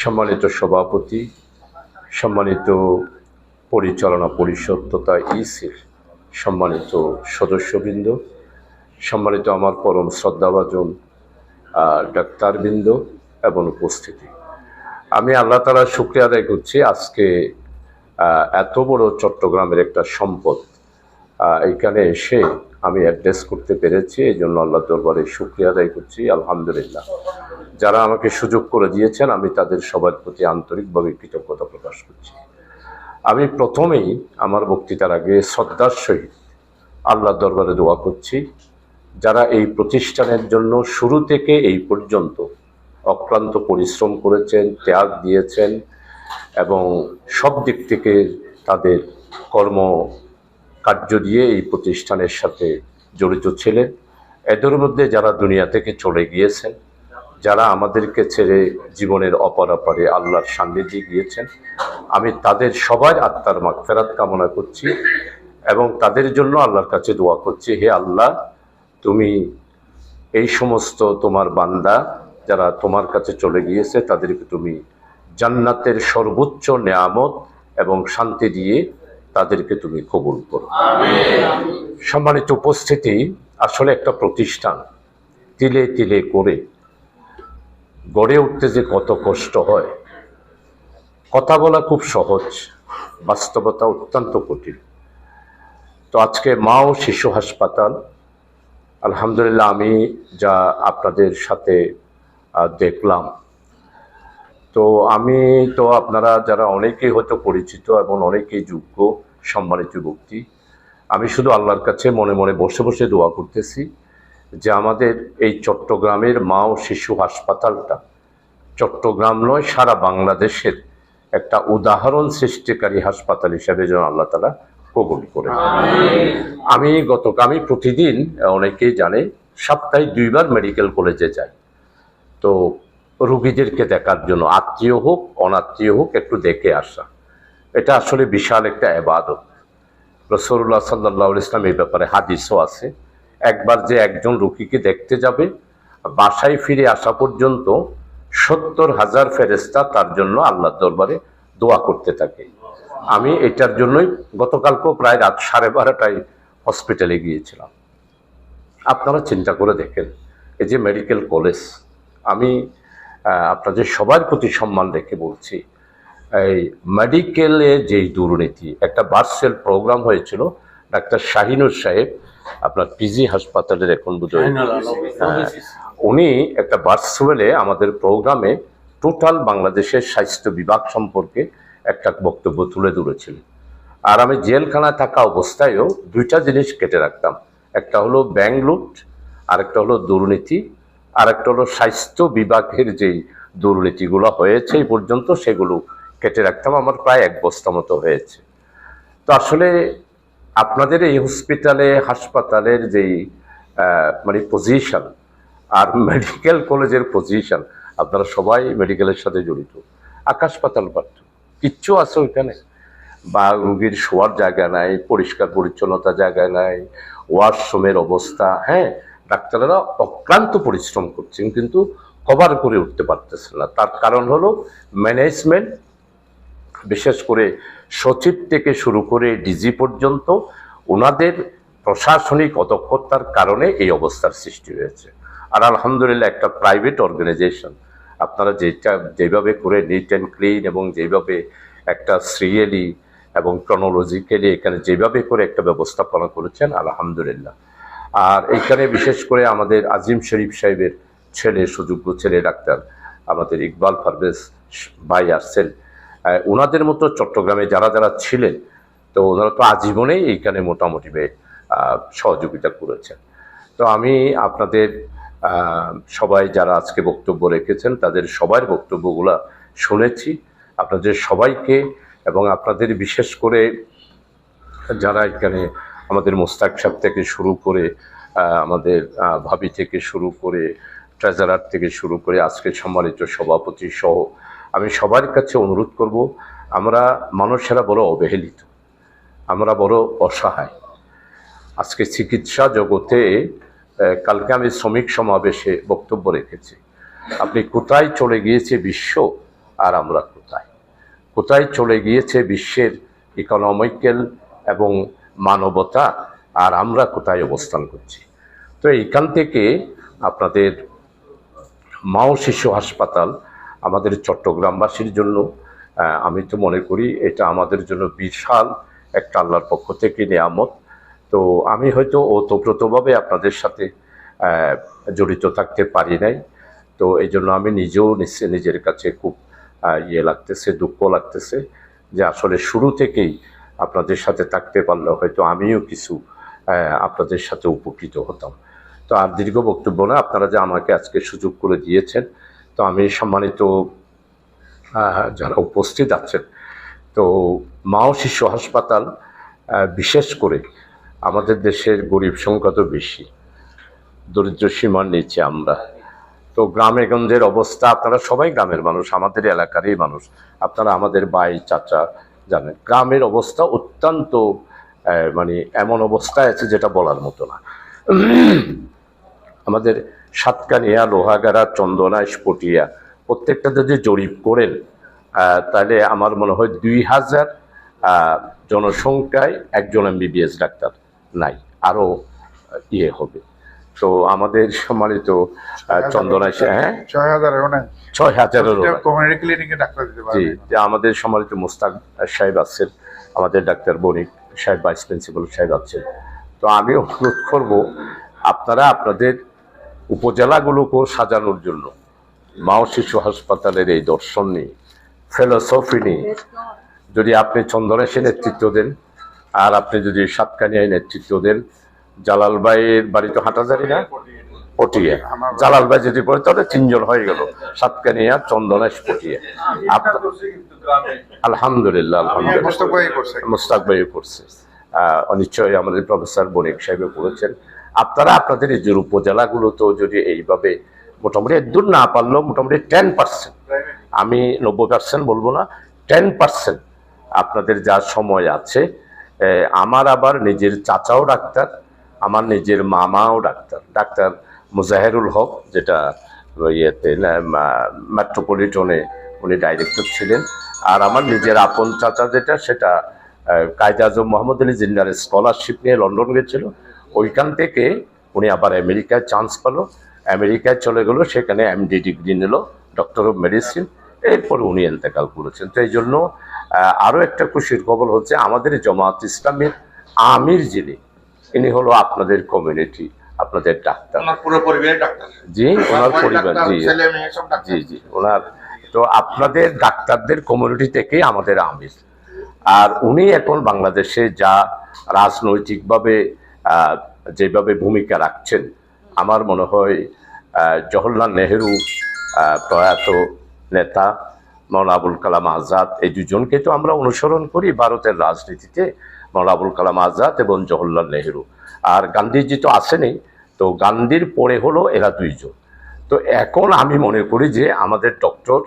সম্মানিত সভাপতি, সম্মানিত পরিচালনা পরিষদ তথা ইসির সম্মানিত সদস্যবৃন্দ, সম্মানিত আমার পরম শ্রদ্ধাভাজন ডাক্তারবৃন্দ এবং উপস্থিতি। আমি আল্লাহ তালা শুক্রিয়া আদায় করছি আজকে এত বড় চট্টগ্রামের একটা সম্পদ এখানে এসে আমি অ্যাড্রেস করতে পেরেছি এই জন্য আল্লাহ দরবারে শুক্রিয়া আদায় করছি, আলহামদুলিল্লাহ। যারা আমাকে সুযোগ করে দিয়েছেন, আমি তাদের সবার প্রতি আন্তরিকভাবে কৃতজ্ঞতা প্রকাশ করছি। আমি প্রথমেই আমার বক্তৃতার আগে শ্রদ্ধার সহিত আল্লাহ দরবারে দোয়া করছি, যারা এই প্রতিষ্ঠানের জন্য শুরু থেকে এই পর্যন্ত অক্লান্ত পরিশ্রম করেছেন, ত্যাগ দিয়েছেন এবং সব দিক থেকে তাদের কর্ম কার্য দিয়ে এই প্রতিষ্ঠানের সাথে জড়িত ছিলেন। এদের মধ্যে যারা দুনিয়া থেকে চলে গিয়েছেন, যারা আমাদেরকে ছেড়ে জীবনের অপরাপারে আল্লাহর সান্নিধ্যে গিয়েছেন, আমি তাদের সবার আত্মার মাগফেরাত কামনা করছি এবং তাদের জন্য আল্লাহর কাছে দোয়া করছি, হে আল্লাহ, তুমি এই সমস্ত তোমার বান্দা যারা তোমার কাছে চলে গিয়েছে, তাদেরকে তুমি জান্নাতের সর্বোচ্চ নেয়ামত এবং শান্তি দিয়ে তাদেরকে তুমি কবুল করো। সম্মানিত উপস্থিতি আসলে একটা প্রতিষ্ঠান তিলে তিলে করে। গড়ে উঠতে যে কত কষ্ট হয় কথা বলা খুব সহজ বাস্তবতা অত্যন্ত কঠিন। তো আজকে মা ও শিশু হাসপাতাল আলহামদুলিল্লাহ আমি যা আপনাদের সাথে দেখলাম তো আমি তো আপনারা যারা অনেকেই হয়তো পরিচিত এবং অনেকেই যোগ্য সম্মানিত ব্যক্তি আমি শুধু আল্লাহর কাছে মনে মনে বসে বসে দোয়া করতেছি যে আমাদের এই চট্টগ্রামের মা ও শিশু হাসপাতালটা চট্টগ্রাম নয় সারা বাংলাদেশের একটা উদাহরণ সৃষ্টিকারী হাসপাতাল হিসাবে যেন আল্লাহ তালা কবুল করে। আমি গত আমি প্রতিদিন অনেকেই জানে সপ্তাহে দুইবার মেডিকেল কলেজে যাই। তো রুগীদেরকে দেখার জন্য, আত্মীয় হোক, অনাত্মীয় হোক, একটু দেখে আসা। এটা আসলে বিশাল একটা এবাদত রসুল্লাহ সাল্লাহ ইসলাম এই ব্যাপারে হাদিসও আছে। একবার যে একজন রুগীকে দেখতে যাবে, বাসায় ফিরে আসা পর্যন্ত সত্তর হাজার ফেরেস্তা তার জন্য আল্লাহ দরবারে দোয়া করতে থাকে। আমি এটার জন্যই গতকালকেও প্রায় রাত সাড়ে বারোটায় হসপিটালে গিয়েছিলাম। আপনারা চিন্তা করে দেখেন, এই যে মেডিকেল কলেজ, আমি আপনাদের সবার প্রতি সম্মান রেখে বলছি এই মেডিকেলে যেই দুর্নীতি একটা বার্সেল প্রোগ্রাম হয়েছিল ডাক্তার শাহিনুর সাহেব আপনার পিজি হাসপাতালের এখন হ্যাঁ, উনি একটা ভার্চুয়ালে আমাদের প্রোগ্রামে টোটাল বাংলাদেশের স্বাস্থ্য বিভাগ সম্পর্কে একটা বক্তব্য তুলে ধরেছিলেন। আর আমি জেলখানায় থাকা অবস্থায়ও দুইটা জিনিস কেটে রাখতাম একটা হলো ব্যাংক লুট আর একটা হলো দুর্নীতি আর একটা হলো স্বাস্থ্য বিভাগের যেই দুর্নীতিগুলো হয়েছে, এই পর্যন্ত সেগুলো কেটে রাখতাম আমার প্রায় এক বস্তা মতো হয়েছে। তো আসলে আপনাদের এই হসপিটালে হাসপাতালের যেই মানে পজিশন আর মেডিকেল কলেজের পজিশন আপনারা সবাই মেডিকেলের সাথে জড়িত। আকাশ পাতাল পার্থ কিচ্ছু আছে ওইখানে। বা রুগীর শোয়ার জায়গা নাই, পরিষ্কার পরিচ্ছন্নতা জায়গা নাই ওয়াশরুমের অবস্থা হ্যাঁ? ডাক্তাররা অক্লান্ত পরিশ্রম করছেন, কিন্তু কভার করে উঠতে পারতেছেন না। তার কারণ হলো ম্যানেজমেন্ট, বিশেষ করে সচিব থেকে শুরু করে ডিজি পর্যন্ত ওনাদের প্রশাসনিক অদক্ষতার কারণে এই অবস্থার সৃষ্টি হয়েছে। আর আলহামদুলিল্লাহ একটা প্রাইভেট অর্গানাইজেশন, আপনারা যেটা, যেভাবে করে নিট অ্যান্ড ক্লিন এবং যেভাবে একটা সিরিয়ালি এবং ক্রনোলজিক্যালি এখানে যেভাবে করে একটা ব্যবস্থাপনা করেছেন, আলহামদুলিল্লাহ। আর এখানে বিশেষ করে আমাদের আজিম শরীফ সাহেবের ছেলে, সুযোগ্য ছেলে, ডাক্তার আমাদের ইকবাল পারভেজ ভাই আসছেন। ওনাদের মতো চট্টগ্রামে যারা যারা ছিলেন, তো ওনারা তো আজীবনেই এইখানে মোটামুটি সহযোগিতা করেছেন। তো আমি আপনাদের সবাই যারা আজকে বক্তব্য রেখেছেন, তাদের সবার বক্তব্যগুলো শুনেছি। আপনাদের সবাইকে এবং আপনাদের বিশেষ করে যারা এখানে আমাদের মোস্তাক সাহেব থেকে শুরু করে আমাদের ভাবি থেকে শুরু করে, ট্রেজারার থেকে শুরু করে আজকে সম্মানিত সভাপতি সহ আমি সবার কাছে অনুরোধ করব, আমরা মানুষেরা বড় অবহেলিত, আমরা বড় অসহায়। আজকে চিকিৎসা জগতে কালকে আমি শ্রমিক সমাবেশে বক্তব্য রেখেছি। আপনি কোথায় চলে গিয়েছে বিশ্ব আর আমরা কোথায়? কোথায় চলে গিয়েছে বিশ্বের ইকোনমিক্যাল এবং মানবতা আর আমরা কোথায় অবস্থান করছি। তো এইখান থেকে আপনাদের মাও শিশু হাসপাতাল আমাদের চট্টগ্রামবাসীর জন্য আমি তো মনে করি এটা আমাদের জন্য বিশাল একটা আল্লাহর পক্ষ থেকে নিয়ামত। তো আমি হয়তো ওতপ্রোতভাবে আপনাদের সাথে জড়িত থাকতে পারি নাই। তো এই জন্য আমি নিজেও নিশ্চয় নিজের কাছে খুব ইয়ে লাগতেছে, দুঃখ লাগতেছে যে আসলে শুরু থেকেই আপনাদের সাথে থাকতে পারলে হয়তো আমিও কিছু আপনাদের সাথে উপকৃত হতাম। তো আর দীর্ঘ বক্তব্য না, আপনারা যে আমাকে আজকে সুযোগ করে দিয়েছেন, তো আমি সম্মানিত যারা উপস্থিত আছেন, তো মাও শিশু হাসপাতাল বিশেষ করে আমাদের দেশের গরিব সংখ্যা তো বেশি, দরিদ্র সীমার নিচে আমরা। তো গ্রামে গঞ্জের অবস্থা, আপনারা সবাই গ্রামের মানুষ, আমাদের এলাকারই মানুষ, আপনারা আমাদের ভাই, চাচা জানেন। গ্রামের অবস্থা অত্যন্ত মানে এমন অবস্থায় আছে যেটা বলার মতো না। আমাদের সাতকানিয়া, লোহাগাড়া, চন্দনা, স্পটিয়া, প্রত্যেকটা যদি জরিপ করেন তাহলে আমার মনে হয় দুই হাজার জনসংখ্যায় একজন এমবিবিএস ডাক্তার নাই। আরও ইয়ে হবে। তো আমাদের সম্মানিত চন্দনা হ্যাঁ? ছয় হাজারেরও নাই। ছয় হাজারেরও কমিউনিটি ক্লিনিকে ডাক্তার দিতে পারবে। যে আমাদের সম্মানিত মুস্তাক সাহেব আছেন আমাদের ডাক্তার বণিক সাহেব ভাইস প্রিন্সিপাল সাহেব আছেন। তো আমি অনুরোধ করব আপনারা আপনাদের উপজেলাগুলোকেও সাজানোর জন্য মাও শিশু হাসপাতালের এই দর্শন নিয়ে ফিলোসফি নিয়ে যদি আপনি চন্দনেশে নেতৃত্ব দেন আর আপনি যদি সাতকানিয়ায় নেতৃত্ব দেন জালাল ভাইয়ের বাড়ি তো হাঁটাজারি না? পটিয়া। জালাল ভাই যদি করে তাহলে তিনজন হয়ে গেল। সাতকানিয়া চন্দনেশ পটিয়া। আলহামদুলিল্লাহ আলহামদুলিল্লাহ। মুস্তাক ভাই করছে নিশ্চয়ই আমাদের প্রফেসর বণিক সাহেব করেছেন আপনারা আপনাদের এই যে উপজেলাগুলোতেও যদি এইভাবে মোটামুটি দূর না পারলেও মোটামুটি টেন পার্সেন্ট আমি নব্বই পার্সেন্ট বলব না টেন পার্সেন্ট আপনাদের যা সময় আছে আমার আবার নিজের চাচাও ডাক্তার আমার নিজের মামাও ডাক্তার। ডাক্তার মুজাহেরুল হক, যেটা ইয়েতে মেট্রোপলিটনে উনি ডাইরেক্টর ছিলেন। আর আমার নিজের আপন চাচা যেটা, সেটা কায়দা আজম মোহাম্মদ আলী জিন্নার স্কলারশিপ নিয়ে লন্ডন গেছিল। ওইখান থেকে উনি আবার আমেরিকায় চান্স পেল। আমেরিকায় চলে গেলো, সেখানে এমডি ডিগ্রি নিল ডক্টর অফ মেডিসিন এরপর উনি এন্তেকাল করেছেন। তো এই জন্য আরও একটা খুশির খবর হচ্ছে, আমাদের জামাত ইসলামের আমির যিনি ইনি হলো আপনাদের কমিউনিটি আপনাদের ডাক্তার। জি ওনার পরিবার জি। জি জি ওনার তো আপনাদের ডাক্তারদের কমিউনিটি থেকেই আমাদের আমির। আর উনি এখন বাংলাদেশে যা রাজনৈতিকভাবে আহ, যেভাবে ভূমিকা রাখছেন আমার মনে হয় জওহরলাল নেহেরু আহ, প্রয়াত নেতা মৌলা আবুল কালাম আজাদ এই দুজনকে তো আমরা অনুসরণ করি ভারতের রাজনীতিতে। মৌলা আবুল কালাম আজাদ এবং জওহরলাল নেহেরু। আর গান্ধীজি তো আসেনি, তো গান্ধীর পরে হলো এরা দুইজন। তো এখন আমি মনে করি যে আমাদের ডক্টর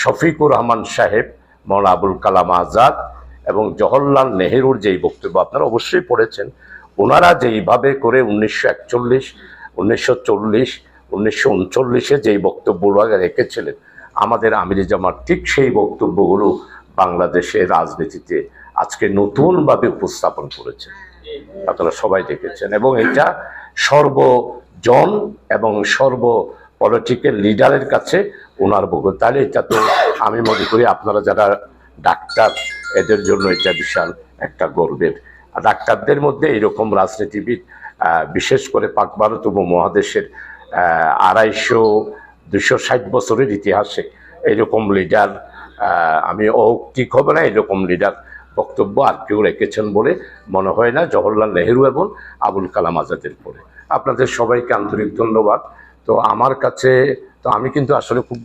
শফিকুর রহমান সাহেব মৌলা আবুল কালাম আজাদ এবং জওহরলাল নেহেরুর যেই বক্তব্য আপনারা অবশ্যই পড়েছেন, ওনারা যেইভাবে করে উনিশশো একচল্লিশ, উনিশশো চল্লিশ, উনিশশো উনচল্লিশে যেই বক্তব্যগুলো রেখেছিলেন, আমাদের আমিরি জামার ঠিক সেই বক্তব্যগুলো বাংলাদেশের রাজনীতিতে আজকে নতুনভাবে উপস্থাপন করেছে। আপনারা সবাই দেখেছেন। এবং এটা সর্বজন এবং সর্ব পলিটিক্যাল লিডারের কাছে ওনার বক্তব্য তাহলে এটা তো আমি মনে করি আপনারা যারা ডাক্তার, এদের জন্য এটা বিশাল একটা গর্বের। ডাক্তারদের মধ্যে এরকম রাজনীতিবিদ বিশেষ করে পাক ভারত উপমহাদেশের আড়াইশো দুশো ষাট বছরের ইতিহাসে এরকম লিডার আমি অৌক্তিক হবে না এরকম লিডার বক্তব্য আর কেউ রেখেছেন বলে মনে হয় না, জওহরলাল নেহেরু এবং আবুল কালাম আজাদের পরে আপনাদের সবাইকে আন্তরিক ধন্যবাদ। তো আমার কাছে, তো আমি কিন্তু আসলে খুব